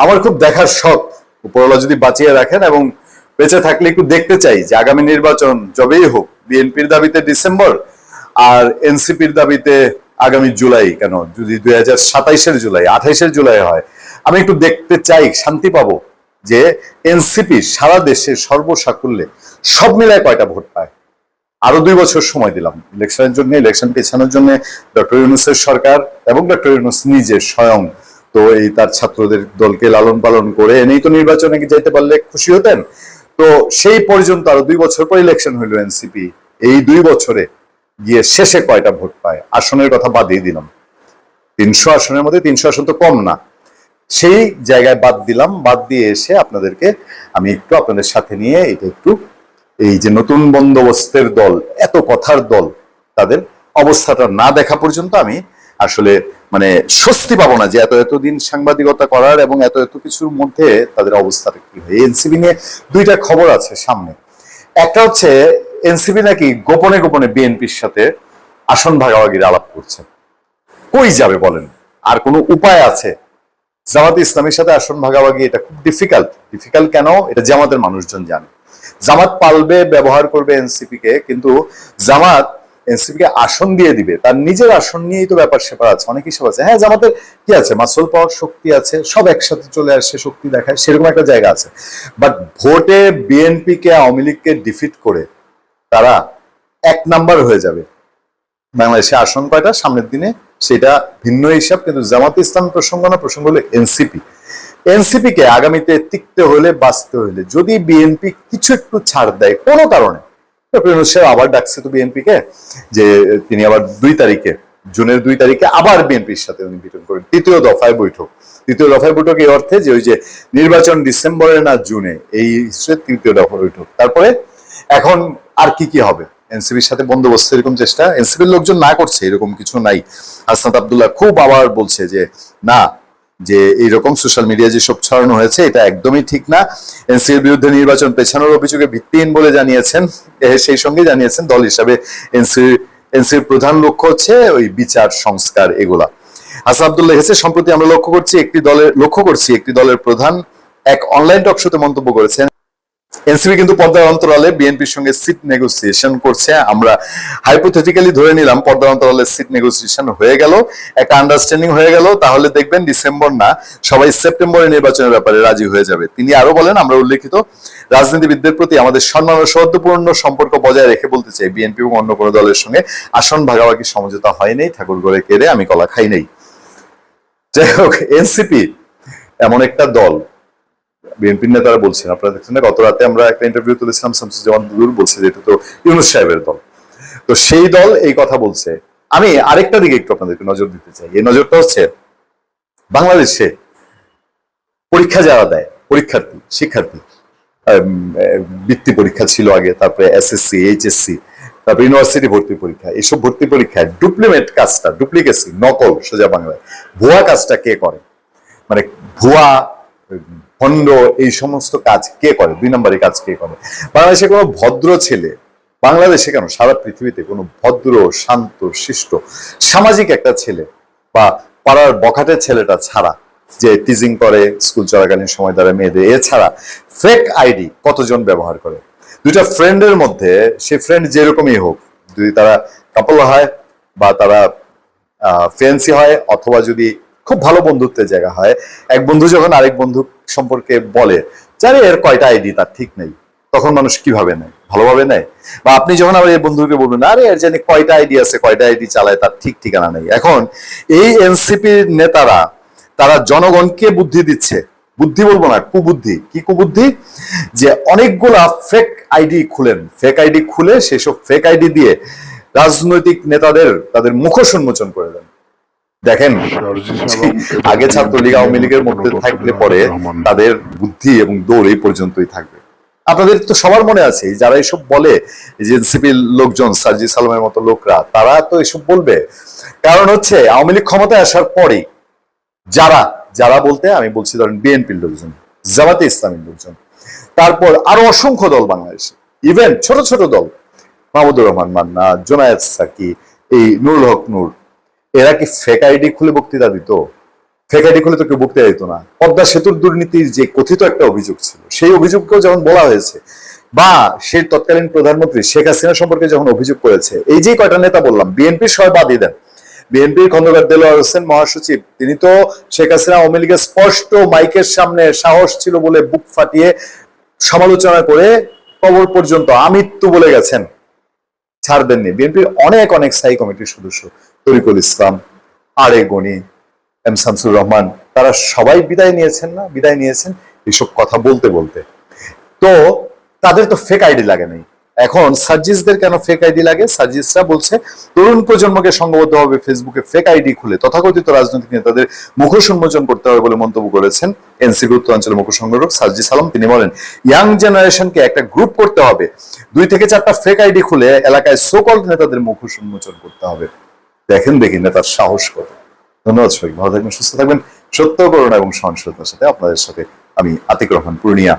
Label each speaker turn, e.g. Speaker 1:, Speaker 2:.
Speaker 1: আমার খুব দেখার শখ উপরওয়ালা যদি বাঁচিয়ে রাখেন এবং বেঁচে থাকলে একটু দেখতে চাই যে আগামী নির্বাচন যবেই হোক, বিএনপির দাবিতে ডিসেম্বর আর এনসিপির দাবিতে আগামী জুলাই কেন? যদি দুই হাজার সাতাইশের জুলাই, আঠাইশের জুলাই হয়, আমি একটু দেখতে চাই, শান্তি পাবো যে এনসিপি সারা দেশে সর্বসাকুল্যে সব মিলায় কয়টা ভোট পায়? আরও দুই বছর সময় দিলাম, ইলেকশনের জন্য, ইলেকশন পেছানোর জন্য, ডক্টর ইউনুসের সরকার এবং ডক্টর ইউনুস নিজে স্বয়ং তো এই তার ছাত্রদের দলকে লালন পালন করে এনেই তো নির্বাচনে যেতে পারলে খুশি হতেন। তো সেই পর্যন্ত আরও দুই বছর পর ইলেকশন হইল এনসিপি এই দুই বছরে গিয়ে শেষে কয়টা ভোট পায়? আসনের কথা বাদই দিলাম। তিনশো আসনের মধ্যে তিনশো আসন তো কম না। সেই জায়গায় বাদ দিলাম, বাদ দিয়ে এসে আপনাদেরকে আমি একটু আপনাদের সাথে নিয়ে এটা একটু এই যে নতুন বন্দোবস্তের দল, এত কথার দল, তাদের অবস্থাটা না দেখা পর্যন্ত আমি আসলে মানে স্বস্তি পাবো না যে এত এতদিন সাংবাদিকতা করার এবং এত এত কিছুর মধ্যে তাদের অবস্থাটা কি হয় এনসিবি নিয়ে দুইটা খবর আছে সামনে। একটা হচ্ছে, এনসিবি নাকি গোপনে গোপনে বিএনপির সাথে আসন ভাগাভাগির আলাপ করছে। কই যাবে বলেন? আর কোনো উপায় আছে? জামাত ইসলামের সাথে আসন ভাগাভাগি, এটা খুব ডিফিকাল্ট ডিফিকাল্ট কেন? এটা জামাতের মানুষজন জানে। জামাত পালবে, ব্যবহার করবে এনসিপি কে কিন্তু জামাত এনসিপি কে আসন দিয়ে দিবে, তার নিজের আসন নিয়েই তো ব্যাপার সেপার আছে অনেক হিসাব আছে। হ্যাঁ জামাতের কি আছে? মাসল পাওয়ার শক্তি আছে, সব একসাথে চলে আসে, শক্তি দেখায়, সেরকম একটা জায়গা আছে। বাট ভোটে বিএনপি কে আওয়ামী লীগকে ডিফিট করে তারা এক নাম্বার হয়ে যাবে। বাংলাদেশে আসন কয়টা? সামনের দিনে সেটা ভিন্ন হিসাব, কিন্তু জামাত ইসলাম প্রসঙ্গ না, প্রসঙ্গ হলো এনসিপি। এনসিপি কে আগামীতে টিকতে হলে, বাঁচতে হলে যদি বিএনপি কিছু একটু ছাড় দেয়, কোনো কারণে ডক্টর সাহেব আবার ডাকছে তো বিএনপি কে যে, তিনি আবার দুই তারিখে, জুনের দুই তারিখে আবার বিএনপির সাথে উনি বিটন করেন। তৃতীয় দফায় বৈঠক। তৃতীয় দফায় বৈঠক এই অর্থে যে ওই যে নির্বাচন ডিসেম্বরে না জুনে, এই হিসেবে তৃতীয় দফা বৈঠক। তারপরে এখন আর কি কি হবে? এনসিবির সাথে বন্দোবস্ত এরকম চেষ্টা? এনসিবির লোকজন না করছে, এরকম কিছু নাই। হাসনাত আবদুল্লাহ খুব আবার বলছে যে, না যে এইরকম সোশ্যাল মিডিয়া যেসব ছড়ানো হয়েছে, এটা একদমই ঠিক না। এনসিএর বিরুদ্ধে নির্বাচন পেছানোর অভিযোগে ভিত্তিহীন বলে জানিয়েছেন। সেই সঙ্গে জানিয়েছেন দল হিসাবে এনসির এনসির প্রধান লক্ষ্য হচ্ছে ওই বিচার সংস্কার এগুলা। হাসান আবদুল্লাহ হেসে, সম্প্রতি আমরা লক্ষ্য করছি একটি দলের, লক্ষ্য করছি একটি দলের প্রধান এক অনলাইন টক শোতে মন্তব্য করেছেন। এনসিপি কিন্তু পর্দার অন্তরালে বিএনপির সঙ্গে সিট নেগোসিয়েশন করছে। আমরা হাইপোথেটিক্যালি ধরে নিলাম পর্দার অন্তরালে সিট নেগোসিয়েশন হয়ে গেল, একটা আন্ডারস্ট্যান্ডিং হয়ে গেল। তাহলে দেখবেন ডিসেম্বর না, সবাই সেপ্টেম্বরে নির্বাচনের ব্যাপারে রাজি হয়ে যাবে। তিনি আরও বলেন, আমরা উল্লেখিত, রাজনীতিবিদদের প্রতি আমাদের সম্মান ও সৌহার্দ্যপূর্ণ সম্পর্ক বজায় রেখে বলতে চাই, বিএনপি এবং অন্য কোনো দলের সঙ্গে আসন ভাগাভাগি সমঝোতা হয়নি ঠাকুর ঘরে কেড়ে আমি কলা খাই নাই। যাই হোক, এনসিপি এমন একটা দল বিএনপির নেতারা বলছেন। আপনারা দেখছেন না, গত রাতে আমরা একটা ইন্টারভিউ তুলেছিলাম শামসুজ্জামান দুদুর বলছে যে এটা তো ইউনুস সাহেবের দল। তো সেই দল এই কথা বলছে। আমি আরেকটা দিকে একটু আপনাদেরকে নজর দিতে চাই। এই নজরটা হচ্ছে বাংলাদেশে পরীক্ষা যারা দেয়, পরীক্ষার্থী, শিক্ষার্থী বৃত্তি পরীক্ষা ছিল আগে, তারপরে এসএসসি এইচএসসি তারপরে ইউনিভার্সিটি ভর্তি পরীক্ষা এইসব ভর্তি পরীক্ষায় ডুপ্লিমেট কাজটা ডুপ্লিকেসি নকল, সোজা বাংলায়। ভুয়া কাজটা কে করে? মানে ভুয়া ভণ্ড এই সমস্ত কাজ কে করে? দুই নম্বরের কাজ কে করে? বাংলাদেশে কোনো ভদ্র ছেলে, বাংলাদেশে কেন? সারা পৃথিবীতে কোনো ভদ্র, শান্ত, শিষ্ট, সামাজিক একটা ছেলে বা পাড়ার বখাটের ছেলেটা ছাড়া যে টিজিং করে স্কুল চলাকালীন সময় দ্বারা মেয়েদের, এছাড়া ফেক আইডি কতজন ব্যবহার করে? দুইটা ফ্রেন্ডের মধ্যে সে ফ্রেন্ড যেরকমই হোক, যদি তারা কাপল হয় বা তারা ফ্রেন্সি হয়, অথবা যদি খুব ভালো বন্ধুত্বের জায়গা হয়। এক বন্ধু যখন আরেক বন্ধু সম্পর্কে বলে, জানে এর কয়টা আইডি তার ঠিক নেই। তখন মানুষ কীভাবে নেয়? ভালোভাবে নেয়? বা আপনি যখন আবার এই বন্ধুকে বলবেন, আরে, এর জানি কয়টা আইডি আছে, কয়টা আইডি চালায়, তার ঠিক ঠিকানা নেই। এখন এই এনসিপির নেতারা, তারা জনগণকে বুদ্ধি দিচ্ছে। বুদ্ধি বলব না, কুবুদ্ধি। কি কুবুদ্ধি? যে অনেকগুলা ফেক আইডি খুলেন। ফেক আইডি খুলে সেসব ফেক আইডি দিয়ে রাজনৈতিক নেতাদের, তাদের মুখোশ উন্মোচন করে দেখেন আগে ছাত্রলীগ আওয়ামী লীগের মধ্যে থাকলে পরে তাদের বুদ্ধি এবং দৌড় এই পর্যন্তই থাকবে। আপনাদের তো সবার মনে আছে যারা এসব বলে যে এনসিপির লোকজন সার্জি সালামের মতো লোকরা তারা তো এসব বলবে। কারণ হচ্ছে আওয়ামী লীগ ক্ষমতায় আসার পরে যারা যারা বলতে আমি বলছি ধরেন বিএনপির লোকজন জামাতে ইসলামীর লোকজন তারপর আরও অসংখ্য দল বাংলাদেশে। ইভেন ছোট ছোট দল মাহমুদুর রহমান মান্না জোনায়েদ সাকি এই নুরুল হক নূর এরা কি ফেক আইডি খুলে বক্তৃতা দিত? ফেক আইডি খুলে তো কেউ বকতে যেত না। পদ্মা সেতুর দুর্নীতির যে কথিত একটা অভিযোগ ছিল, সেই অভিযোগকেও যেমন বলা হয়েছে, বা সেই তৎকালীন প্রধানমন্ত্রী শেখ হাসিনা সম্পর্কে যখন অভিযোগ করেছে, এই যে কয়টা নেতা বললাম বিএনপির সবাই বাদ দেন। বিএনপির খন্দকার দেলোয়ার হোসেন মহাসচিব, তিনি তো শেখ হাসিনা আওয়ামী লীগের স্পষ্ট মাইকের সামনে সাহস ছিল বলে বুক ফাটিয়ে সমালোচনা করে কবর পর্যন্ত আমৃত্যু বলে গেছেন। ছাড় দেননি। বিএনপির অনেক অনেক স্থায়ী কমিটির সদস্য। তরিকুল ইসলাম, আরে গনি, এম শামসুর রহমান, তারা সবাই বিদায় নিয়েছেন না? বিদায় নিয়েছেন এইসব কথা বলতে বলতে। তো তাদের তো ফেক আইডি লাগে নাই। এখন সার্জিসদের কেন ফেক আইডি লাগে? সার্জিসরা বলছে, তরুণ প্রজন্মকে সংঘবদ্ধভাবে ফেসবুকে ফেক আইডি খুলে, তথাকথিত রাজনৈতিক নেতাদের মুখোশ উন্মোচন করতে হবে বলে মন্তব্য করেছেন এনসিপি উত্তরাঞ্চলের মুখ্য সংগঠক সার্জিস আলম। তিনি বলেন ইয়াং জেনারেশনকে একটা গ্রুপ করতে হবে। দুই থেকে চারটা ফেক আইডি খুলে এলাকায় সোকল নেতাদের মুখোশ উন্মোচন করতে হবে। দেখেন দেখি না, তার সাহস কত। ধন্যবাদ সবাই ভালো থাকবেন, সুস্থ থাকবেন। সত্য, করুণা এবং সহনশীলতার সাথে আপনাদের সাথে আমি আতিক রহমান, পূর্ণিয়া।